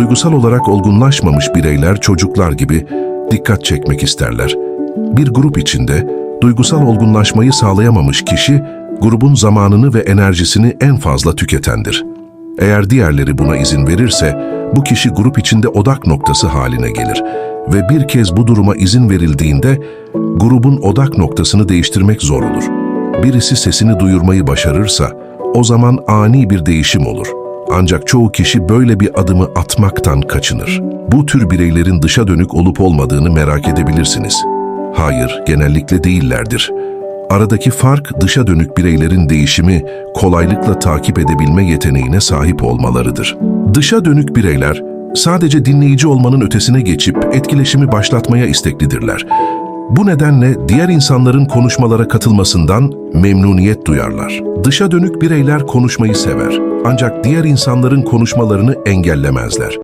Duygusal olarak olgunlaşmamış bireyler çocuklar gibi dikkat çekmek isterler. Bir grup içinde duygusal olgunlaşmayı sağlayamamış kişi grubun zamanını ve enerjisini en fazla tüketendir. Eğer diğerleri buna izin verirse bu kişi grup içinde odak noktası haline gelir ve bir kez bu duruma izin verildiğinde grubun odak noktasını değiştirmek zor olur. Birisi sesini duyurmayı başarırsa o zaman ani bir değişim olur. Ancak çoğu kişi böyle bir adımı atmaktan kaçınır. Bu tür bireylerin dışa dönük olup olmadığını merak edebilirsiniz. Hayır, genellikle değillerdir. Aradaki fark dışa dönük bireylerin değişimi kolaylıkla takip edebilme yeteneğine sahip olmalarıdır. Dışa dönük bireyler sadece dinleyici olmanın ötesine geçip etkileşimi başlatmaya isteklidirler. Bu nedenle diğer insanların konuşmalara katılmasından memnuniyet duyarlar. Dışa dönük bireyler konuşmayı sever ancak diğer insanların konuşmalarını engellemezler.